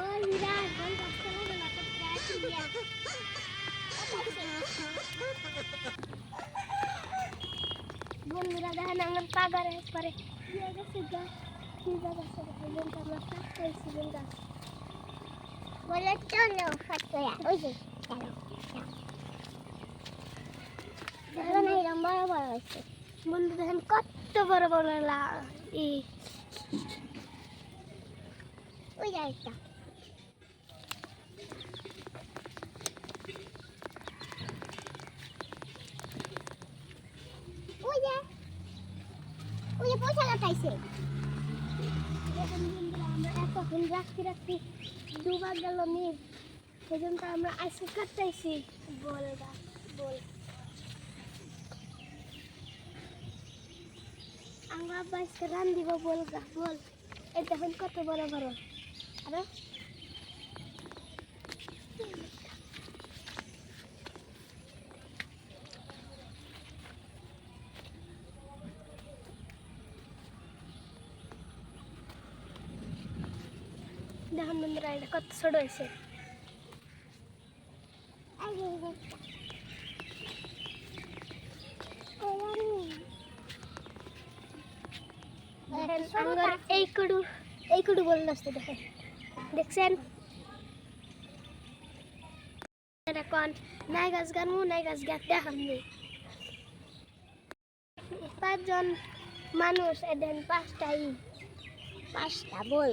ওই বিরাট বল কষ্ট লাগে না তো ক্যাচ দিয়া বন্ধুরা দেখেন আমার পাগারে পরে দিয়ে গেছে গাছ দিয়ে গেছে গাছ আমরা পাইছিলেন গাছ বলে চলো ফাটকয়া ওই যে চলো দেখো না এরকম বড় বড় হয়েছে বন্ধু দেখেন কত বড় বড় লা ই ওই যে একটা। ওই যে ওই যে পয়সা লাটাইছে আমরা এতক্ষণ রাখতে রাখতে দুবার গেল মেঘ কাটাইছি বল। বল দিব বল বল দেখুন কত বড় বড়। दहा मंदिर आहे कत सोडवायचे अंगावर एकड़ू एकड़ू बोललं असतं দেখছেন? এখন নাই গাছ গান নাই গাছ গাছ দেখাম পাঁচজন মানুষ এদিন পাঁচটাই। পাঁচটা বল।